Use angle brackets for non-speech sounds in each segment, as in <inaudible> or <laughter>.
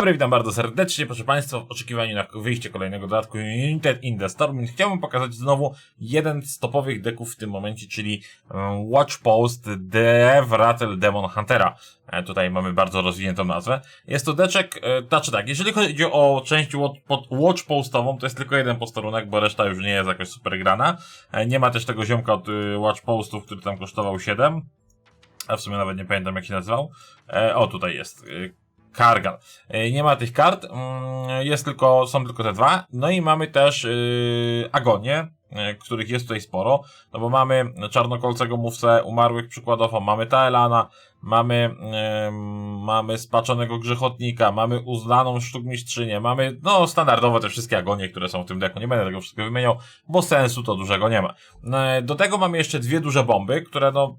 dobry, witam bardzo serdecznie, proszę Państwa, w oczekiwaniu na wyjście kolejnego dodatku United in the Storm. Chciałbym pokazać znowu jeden z topowych deków w tym momencie, czyli um, Watch Post Dev Rattle Demon Huntera. E, tutaj mamy bardzo rozwiniętą nazwę. Jest to deczek, e, znaczy tak, jeżeli chodzi o część watch, Postową, to jest tylko jeden posterunek, bo reszta już nie jest jakoś super grana. E, nie ma też tego ziomka od y, Watch Postów, który tam kosztował 7. A w sumie nawet nie pamiętam jak się nazywał. E, o, tutaj jest. Y, Kargal. E, Nie ma tych kart, mm, jest tylko, są tylko te dwa. No i mamy też yy, agonie, yy, których jest tutaj sporo. No bo mamy czarnokolcego mówcę umarłych przykładowo, mamy Taelana, mamy, mamy spaczonego grzechotnika, mamy uznaną sztukmistrzynię, mamy, no standardowo te wszystkie agonie, które są w tym deku. Nie będę tego wszystkiego wymieniał, bo sensu to dużego nie ma. E, Do tego mamy jeszcze dwie duże bomby, które no,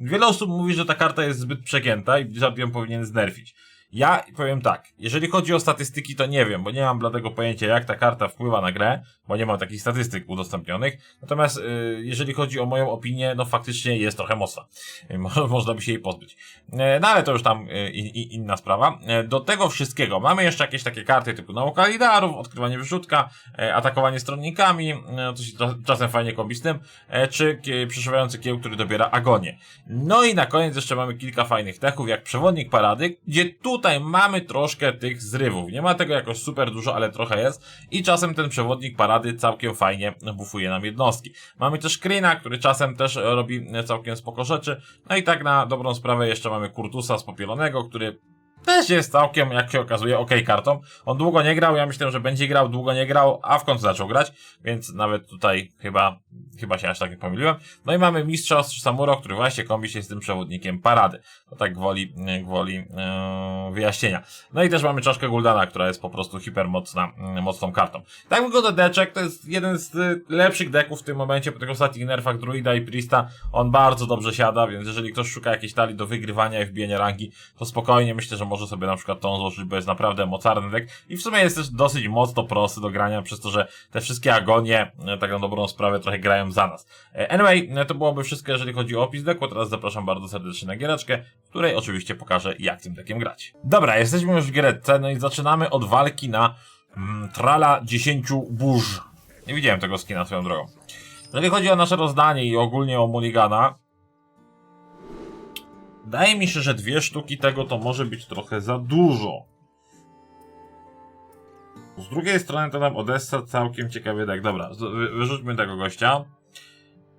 Wiele osób mówi, że ta karta jest zbyt przegięta i ją powinien znerfić. Ja powiem tak, jeżeli chodzi o statystyki, to nie wiem, bo nie mam bladego pojęcia, jak ta karta wpływa na grę, bo nie mam takich statystyk udostępnionych. Natomiast y, jeżeli chodzi o moją opinię, no faktycznie jest trochę mocna. Y, <laughs> mo- Można by się jej pozbyć. E, No ale to już tam y, inna sprawa. E, Do tego wszystkiego mamy jeszcze jakieś takie karty typu nauka lidarów, odkrywanie wyrzutka, e, atakowanie stronnikami, e, to się czas- czasem fajnie kombi z tym, e, czy kie- przeszywający kieł, który dobiera agonię. No i na koniec jeszcze mamy kilka fajnych techów, jak przewodnik parady, gdzie tutaj mamy troszkę tych zrywów. Nie ma tego jakoś super dużo, ale trochę jest. I czasem ten przewodnik parady całkiem fajnie bufuje nam jednostki. Mamy też Krina, który czasem też robi całkiem spoko rzeczy. No i tak na dobrą sprawę jeszcze mamy Kurtusa z Popielonego, który też jest całkiem, jak się okazuje, ok kartą. On długo nie grał, ja myślę, że będzie grał, długo nie grał, a w końcu zaczął grać, więc nawet tutaj chyba, chyba się aż tak nie pomyliłem. No i mamy mistrza Samuro, który właśnie kombi się z tym przewodnikiem parady. To tak gwoli, gwoli yy, wyjaśnienia. No i też mamy czaszkę Guldana, która jest po prostu hipermocna, yy, mocną kartą. Tak wygląda deczek, to jest jeden z y, lepszych deków w tym momencie, po tych ostatnich nerfach Druida i Priesta. On bardzo dobrze siada, więc jeżeli ktoś szuka jakiejś talii do wygrywania i wbijania rangi, to spokojnie myślę, że może sobie na przykład tą złożyć, bo jest naprawdę mocarny deck i w sumie jest też dosyć mocno prosty do grania, przez to, że te wszystkie agonie, e, tak na dobrą sprawę, trochę grają za nas. E, Anyway, e, to byłoby wszystko, jeżeli chodzi o opis decku, teraz zapraszam bardzo serdecznie na giereczkę, w której oczywiście pokażę, jak tym deckiem grać. Dobra, jesteśmy już w giereczce, no i zaczynamy od walki na mm, Trala 10 burz. Nie widziałem tego skina swoją drogą. Jeżeli chodzi o nasze rozdanie i ogólnie o Mulligana, Wydaje mi się, że dwie sztuki tego to może być trochę za dużo. Z drugiej strony to nam Odessa całkiem ciekawy deck. Dobra, wyrzućmy tego gościa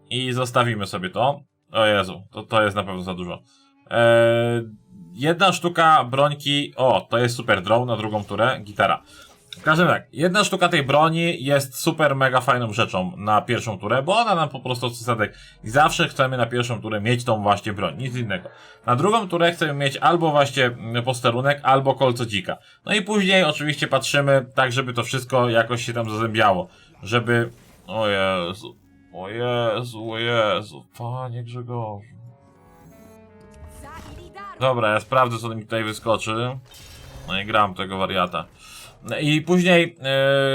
i zostawimy sobie to. O Jezu, to, to jest na pewno za dużo. Eee, jedna sztuka brońki, o, to jest super draw na drugą turę, gitara. W każdym tak, jedna sztuka tej broni jest super mega fajną rzeczą na pierwszą turę, bo ona nam po prostu od zasadek i zawsze chcemy na pierwszą turę mieć tą właśnie broń, nic innego. Na drugą turę chcemy mieć albo właśnie posterunek, albo kolco dzika. No i później oczywiście patrzymy tak, żeby to wszystko jakoś się tam zazębiało, żeby... O Jezu, o Jezu, o Jezu, panie Grzegorzu. Dobra, ja sprawdzę co mi tutaj wyskoczy. No i gram tego wariata. No I później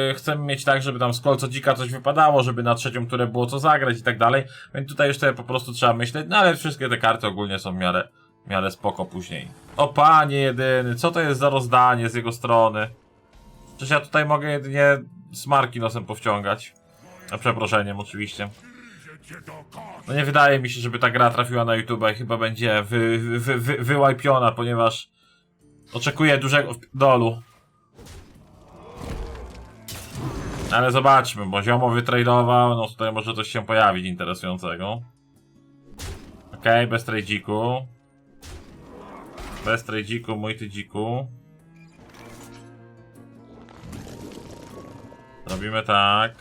yy, chcemy mieć tak, żeby tam z kolco dzika coś wypadało, żeby na trzecią turę było co zagrać i tak dalej. Więc tutaj sobie po prostu trzeba myśleć, no ale wszystkie te karty ogólnie są w miarę, w miarę spoko później. O panie jedyny, co to jest za rozdanie z jego strony? Przecież ja tutaj mogę jedynie smarki nosem powciągać. A przeproszeniem oczywiście. No nie wydaje mi się, żeby ta gra trafiła na YouTube i chyba będzie wy, wy, wy, wy, wyłajpiona, ponieważ oczekuję dużego dolu. Ale zobaczmy, bo ziomo wytradował, no tutaj może coś się pojawić interesującego. Okej, bez tradziku. Bez tradziku, mój ty dziku. Robimy tak.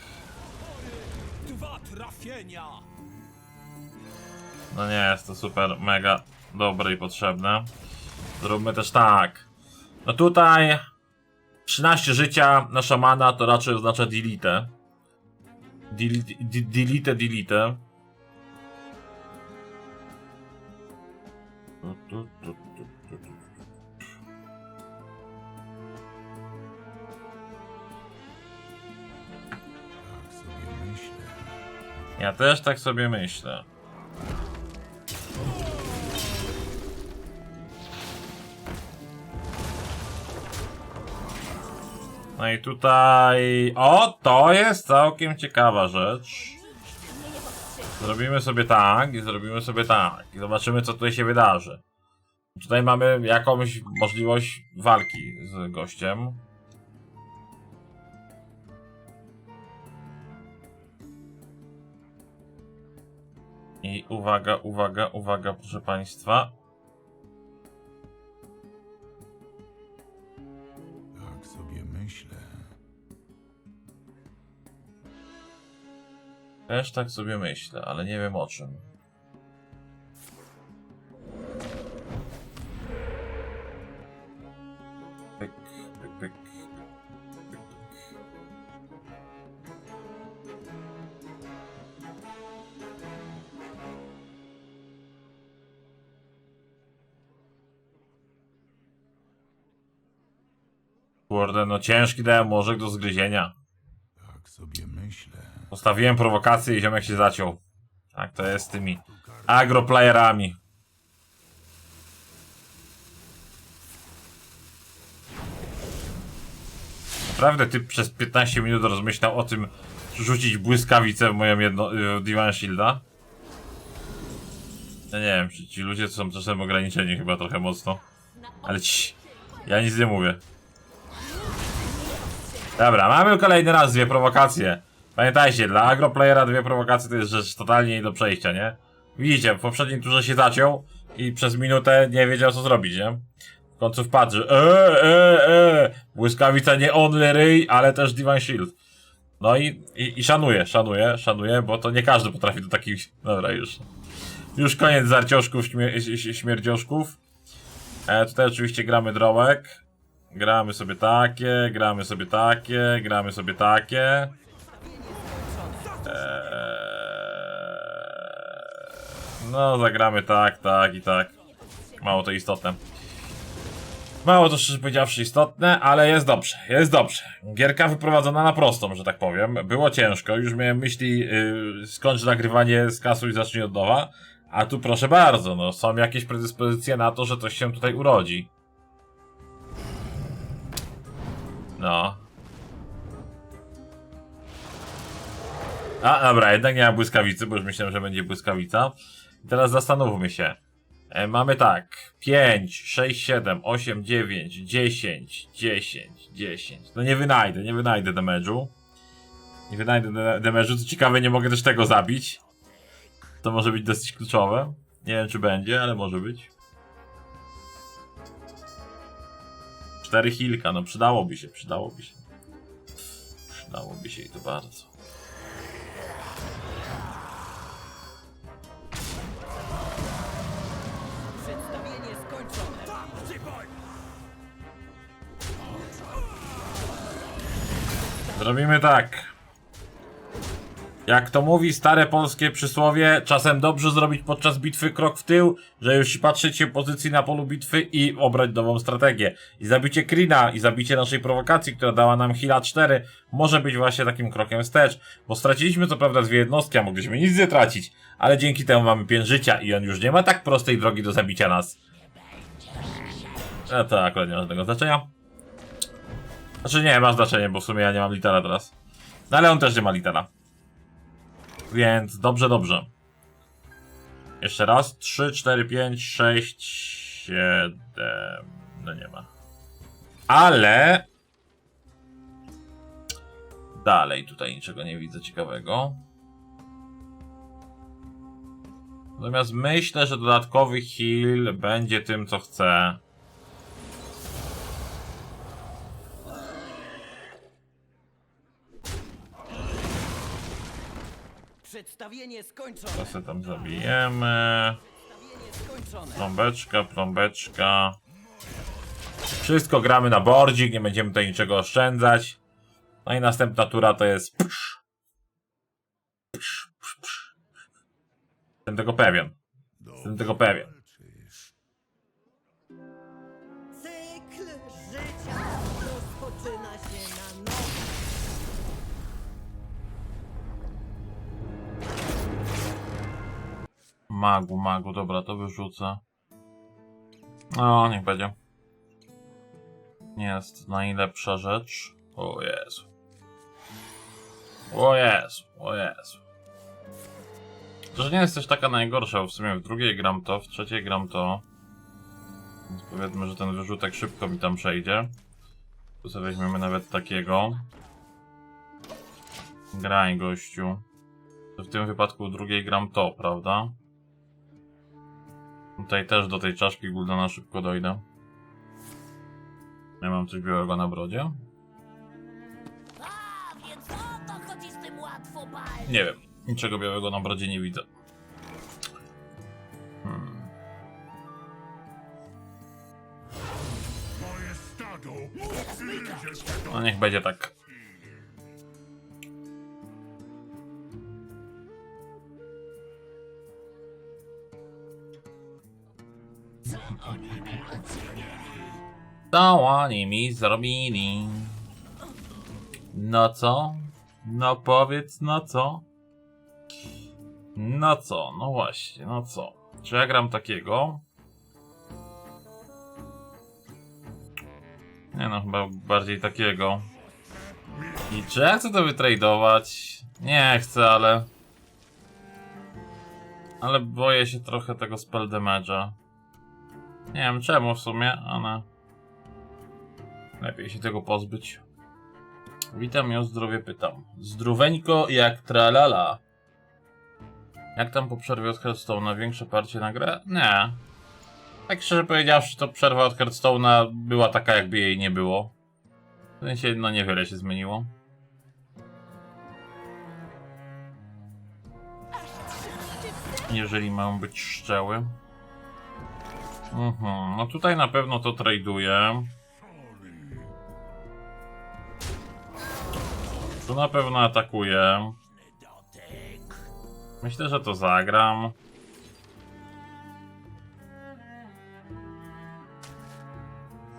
Dwa trafienia! No nie jest to super, mega dobre i potrzebne. Zróbmy też tak. No tutaj 13 życia na szamana to raczej oznacza delete. Delete, de- delete, delete. Ja też tak sobie myślę. No i tutaj... O, to jest całkiem ciekawa rzecz. Zrobimy sobie tak i zrobimy sobie tak. I zobaczymy, co tutaj się wydarzy. Tutaj mamy jakąś możliwość walki z gościem. I uwaga, uwaga, uwaga, proszę Państwa. Też tak sobie myślę, ale nie wiem o czym. Pyk, pyk. Kurde, no ciężki dałem może do zgryzienia. Tak sobie myślę. Postawiłem prowokację i ziomek się zaciął. Tak to jest z tymi agroplayerami. Naprawdę ty przez 15 minut rozmyślał o tym rzucić błyskawicę w moją jedno, w Divan Shielda? Ja nie wiem, ci ludzie są czasem ograniczeni chyba trochę mocno. Ale ci, ja nic nie mówię. Dobra, mamy kolejny raz dwie prowokacje. Pamiętajcie, dla agroplayera dwie prowokacje to jest rzecz totalnie nie do przejścia, nie? Widzicie, w poprzednim turze się zaciął i przez minutę nie wiedział co zrobić, nie? W końcu wpadł, że eee, eee, błyskawica nie only ryj, ale też Divine Shield. No i, i, i szanuję, szanuję, szanuję, bo to nie każdy potrafi do takich... Dobra, już. Już koniec zarcioszków, śmier śmierdzioszków. E, tutaj oczywiście gramy drołek. Gramy sobie takie, gramy sobie takie, gramy sobie takie. Eee, no, zagramy tak, tak i tak. Mało to istotne. Mało to szczerze powiedziawszy istotne, ale jest dobrze, jest dobrze. Gierka wyprowadzona na prostą, że tak powiem. Było ciężko, już miałem myśli, yy, skończ nagrywanie z kasu i zacznij od nowa. A tu proszę bardzo, no są jakieś predyspozycje na to, że coś się tutaj urodzi. No. A, dobra, jednak nie ma błyskawicy, bo już myślałem, że będzie błyskawica. I teraz zastanówmy się. E, mamy tak. 5, 6, 7, 8, 9, 10, 10, 10. No nie wynajdę, nie wynajdę damage'u. Nie wynajdę da- damage'u. Co ciekawe, nie mogę też tego zabić. To może być dosyć kluczowe. Nie wiem, czy będzie, ale może być. 4 hilka, no przydałoby się, przydałoby się. Przydałoby się i to bardzo. Przedstawienie skończone. Zrobimy tak. Jak to mówi stare polskie przysłowie, czasem dobrze zrobić podczas bitwy krok w tył, że już patrzeć się pozycji na polu bitwy i obrać nową strategię. I zabicie Krina i zabicie naszej prowokacji, która dała nam Hila 4, może być właśnie takim krokiem wstecz. Bo straciliśmy co prawda dwie jednostki, a mogliśmy nic nie tracić, ale dzięki temu mamy 5 życia i on już nie ma tak prostej drogi do zabicia nas. A to akurat nie ma żadnego znaczenia. Znaczy nie, ma znaczenie, bo w sumie ja nie mam litera teraz. No ale on też nie ma litera. Więc dobrze, dobrze. Jeszcze raz. 3, 4, 5, 6, 7. No nie ma. Ale. Dalej tutaj niczego nie widzę ciekawego. Natomiast myślę, że dodatkowy heal będzie tym, co chcę. Przedstawienie skończone. To tam zabijemy. Pląbeczka, pląbeczka. Wszystko gramy na bordzik, nie będziemy tutaj niczego oszczędzać. No i następna tura to jest psz. Psz, psz, psz. Jestem tego pewien. Jestem tego pewien. Magu, magu, dobra, to wyrzucę. No, niech będzie. Nie jest najlepsza rzecz. O Jezu. O Jezu, o Jezu. To, że nie jest też taka najgorsza, bo w sumie w drugiej gram to, w trzeciej gram to. Więc powiedzmy, że ten wyrzutek szybko mi tam przejdzie. Tu sobie weźmiemy nawet takiego. Graj, gościu. W tym wypadku drugiej gram to, prawda? Tutaj też do tej czaszki Guldana szybko dojdę. Ja mam coś białego na brodzie? A, więc o to chodzi z tym łatwopalnym. Nie wiem. Niczego białego na brodzie nie widzę. Hmm. No niech będzie tak. Co oni mi zrobili? No co? No powiedz, no co? No co? No właśnie, no co? Czy ja gram takiego? Nie no, chyba bardziej takiego. I czy ja chcę to wytradować? Nie chcę, ale... Ale boję się trochę tego spell damage'a. Nie wiem czemu w sumie, ale... Lepiej się tego pozbyć. Witam o zdrowie pytam. Zdróweńko jak tralala. Jak tam po przerwie od Hearthstone'a? Większe parcie na grę? Nie. Tak szczerze powiedziawszy, to przerwa od Hearthstone'a była taka, jakby jej nie było. W sensie, no niewiele się zmieniło. Jeżeli mam być szczeły. Mhm, no tutaj na pewno to traduję. Tu na pewno atakuję. Myślę, że to zagram.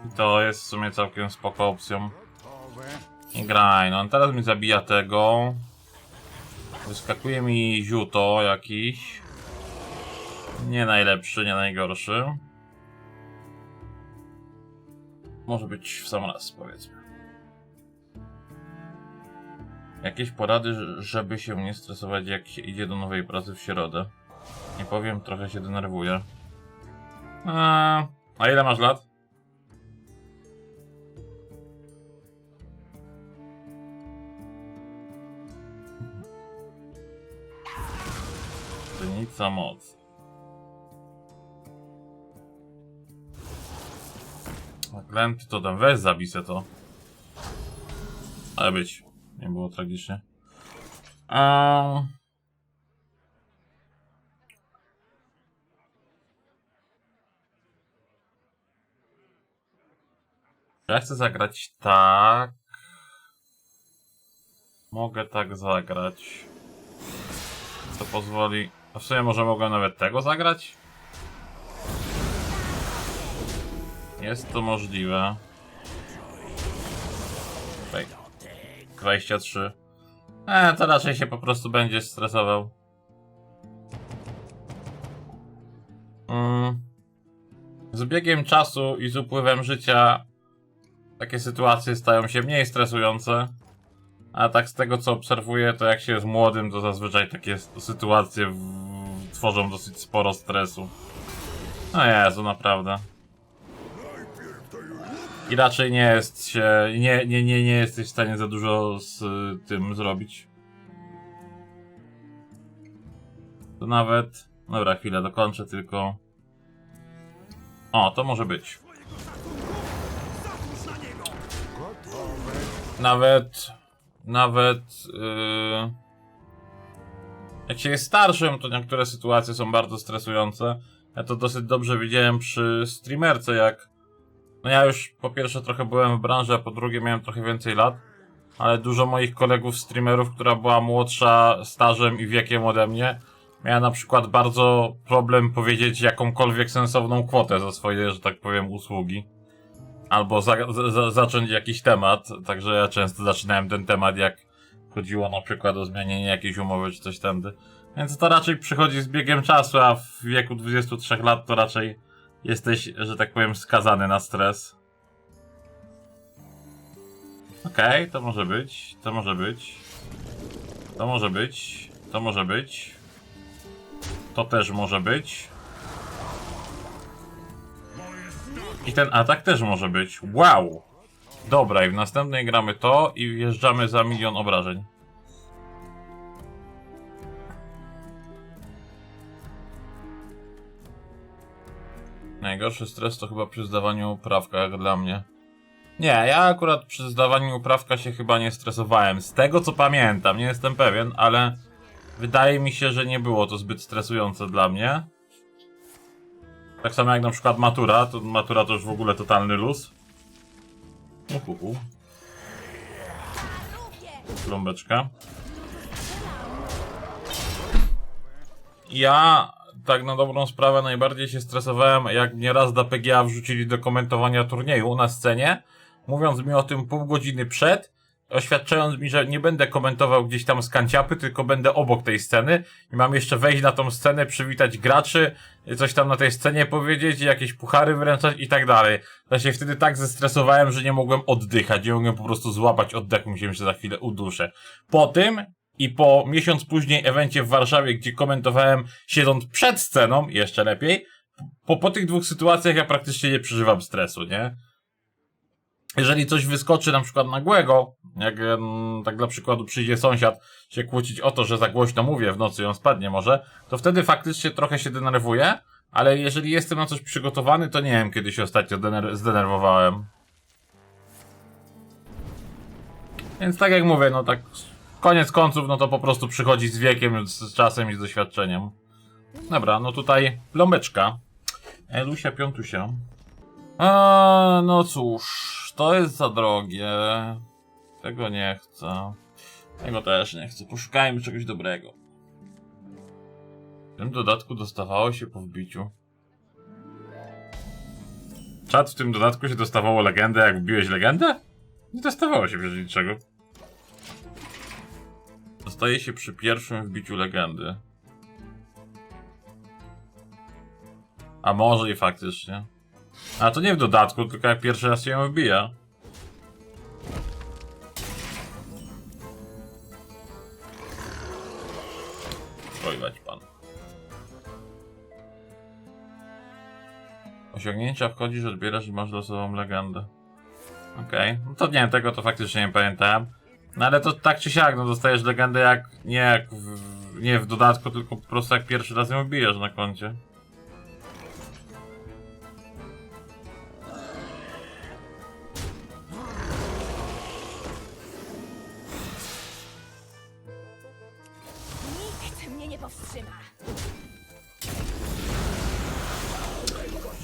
I to jest w sumie całkiem spoko opcją. I graj, no teraz mi zabija tego. Wyskakuje mi ziuto jakiś. Nie najlepszy, nie najgorszy. Może być w sam raz, powiedzmy. Jakieś porady, żeby się nie stresować, jak się idzie do nowej pracy w środę? Nie powiem, trochę się denerwuję. A, a ile masz lat? Krynica moc. Glęty to tam weź zabisę to. Ale być. Nie było tragicznie. Um... Ja chcę zagrać tak. Mogę tak zagrać. To pozwoli. A w sumie może mogę nawet tego zagrać? Jest to możliwe. 23. E, to raczej się po prostu będzie stresował. Mm. Z biegiem czasu i z upływem życia takie sytuacje stają się mniej stresujące. A tak z tego co obserwuję, to jak się jest młodym, to zazwyczaj takie sytuacje w... tworzą dosyć sporo stresu. No Jezu, naprawdę. I raczej nie jest się, nie, nie, nie, nie jesteś w stanie za dużo z y, tym zrobić. To nawet, dobra, chwilę, dokończę tylko. O, to może być. Nawet, nawet, yy, jak się jest starszym, to niektóre sytuacje są bardzo stresujące. Ja to dosyć dobrze widziałem przy streamerce, jak no ja już po pierwsze trochę byłem w branży, a po drugie miałem trochę więcej lat. Ale dużo moich kolegów streamerów, która była młodsza stażem i wiekiem ode mnie, miała na przykład bardzo problem powiedzieć jakąkolwiek sensowną kwotę za swoje, że tak powiem, usługi. Albo za, za, za, zacząć jakiś temat, także ja często zaczynałem ten temat, jak chodziło na przykład o zmienienie jakiejś umowy czy coś tędy. Więc to raczej przychodzi z biegiem czasu, a w wieku 23 lat to raczej jesteś, że tak powiem, skazany na stres. Okej, to może być, to może być. To może być, to może być. To też może być. I ten atak też może być. Wow! Dobra, i w następnej gramy to i wjeżdżamy za milion obrażeń. Najgorszy stres to chyba przy zdawaniu uprawka, jak dla mnie. Nie, ja akurat przy zdawaniu uprawka się chyba nie stresowałem. Z tego co pamiętam, nie jestem pewien, ale wydaje mi się, że nie było to zbyt stresujące dla mnie. Tak samo jak na przykład matura, to matura to już w ogóle totalny luz. Uhuhu. Plombeczka. Ja tak na dobrą sprawę najbardziej się stresowałem, jak mnie raz PGA wrzucili do komentowania turnieju na scenie, mówiąc mi o tym pół godziny przed, oświadczając mi, że nie będę komentował gdzieś tam z kanciapy, tylko będę obok tej sceny i mam jeszcze wejść na tą scenę, przywitać graczy, coś tam na tej scenie powiedzieć, jakieś puchary wręczać i tak dalej. Ja się wtedy tak zestresowałem, że nie mogłem oddychać, nie mogłem po prostu złapać oddechu, myślałem, że za chwilę uduszę. Po tym i po miesiąc później evencie w Warszawie, gdzie komentowałem siedząc przed sceną, jeszcze lepiej, po, po tych dwóch sytuacjach ja praktycznie nie przeżywam stresu, nie? Jeżeli coś wyskoczy na przykład nagłego, jak tak dla przykładu przyjdzie sąsiad się kłócić o to, że za głośno mówię, w nocy ją spadnie może, to wtedy faktycznie trochę się denerwuję, ale jeżeli jestem na coś przygotowany, to nie wiem, kiedy się ostatnio dener- zdenerwowałem. Więc tak jak mówię, no tak koniec końców, no to po prostu przychodzi z wiekiem, z, czasem i z doświadczeniem. Dobra, no tutaj plombeczka. Elusia Piątusia. A, no cóż, to jest za drogie. Tego nie chcę. Tego też nie chcę. Poszukajmy czegoś dobrego. W tym dodatku dostawało się po wbiciu. Czat w tym dodatku się dostawało legendę, jak wbiłeś legendę? Nie dostawało się przecież niczego. Dostaje się przy pierwszym wbiciu legendy. A może i faktycznie. A to nie w dodatku, tylko jak pierwszy raz się ją wbija. Spojrzeć pan. Osiągnięcia wchodzisz, odbierasz i masz losową legendę. Okej, no to nie wiem, tego to faktycznie nie pamiętałem. No ale to tak czy siak, no dostajesz legendę jak, nie jak w, nie w dodatku, tylko po prostu jak pierwszy raz ją wbijesz na koncie. Nikt mnie nie powstrzyma.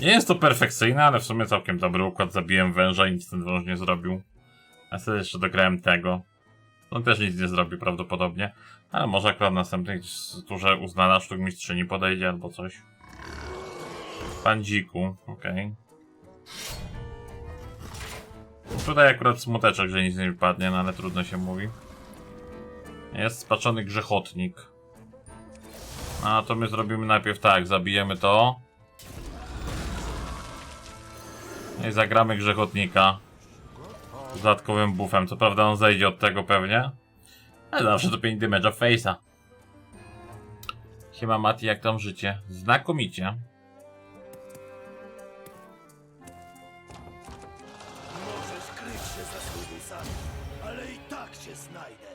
Nie jest to perfekcyjne, ale w sumie całkiem dobry układ. Zabiłem węża i nic ten wąż nie zrobił. A sobie jeszcze dograłem tego. On też nic nie zrobi prawdopodobnie. Ale może akurat w następnej turze uznana sztukmistrzyni podejdzie albo coś. Pan dziku, okej. Tutaj akurat smuteczek, że nic nie wypadnie, no ale trudno się mówi. Jest spaczony grzechotnik. A to my zrobimy najpierw tak, zabijemy to. No I zagramy grzechotnika. Dodatkowym buffem. Co prawda on zejdzie od tego pewnie. Ale zawsze to 5 damage'a face'a. Siema Mati, jak tam życie? Znakomicie. Możesz kryć się za słowusami, ale i tak cię znajdę.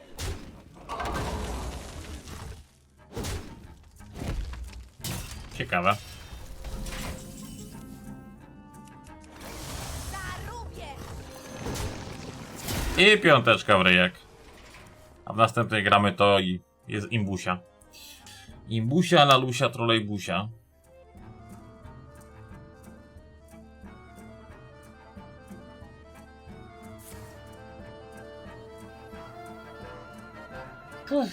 Ciekawe. I piąteczka w ryjek. A w następnej gramy to i jest imbusia. Imbusia, lalusia, trolejbusia. Siu,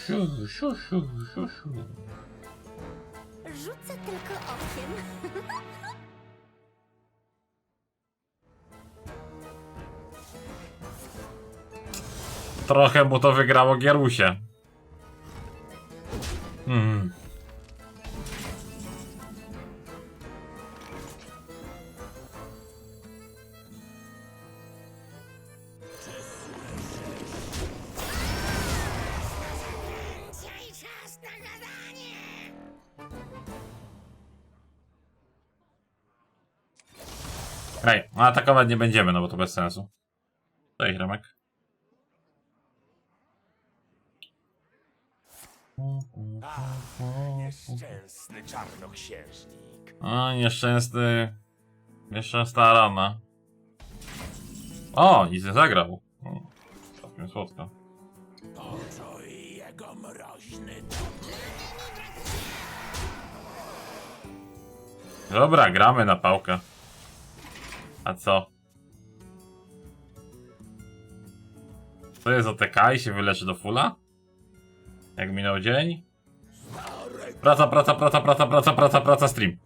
siu, siu. Rzucę tylko okiem. <laughs> Trochę mu to wygrało Gierusie. Mm. Ej, no, atakować nie będziemy, no bo to bez sensu. Tutaj Remek. Nieszczęsny czarnoksiężnik. O, nieszczęsny... Nieszczęsna rana. O, i zagrał. O, Całkiem słodko. Poczuj jego mroźny Dobra, gramy na pałkę. A co? To jest OTK i się wyleczy do fulla? Jak minął dzień? Praca, praca, praca, praca, praca, praca, praca, stream.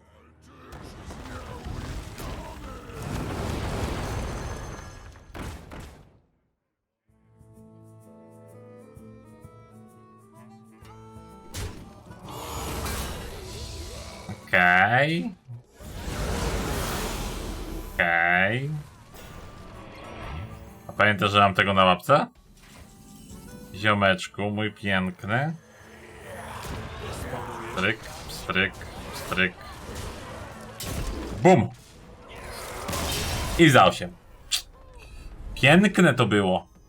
Okej. Okej. A pamiętasz, że mam tego na łapce? Ziomeczku, mój piękny. Stryk, stryk, stryk. Bum! I za 8. Piękne to było.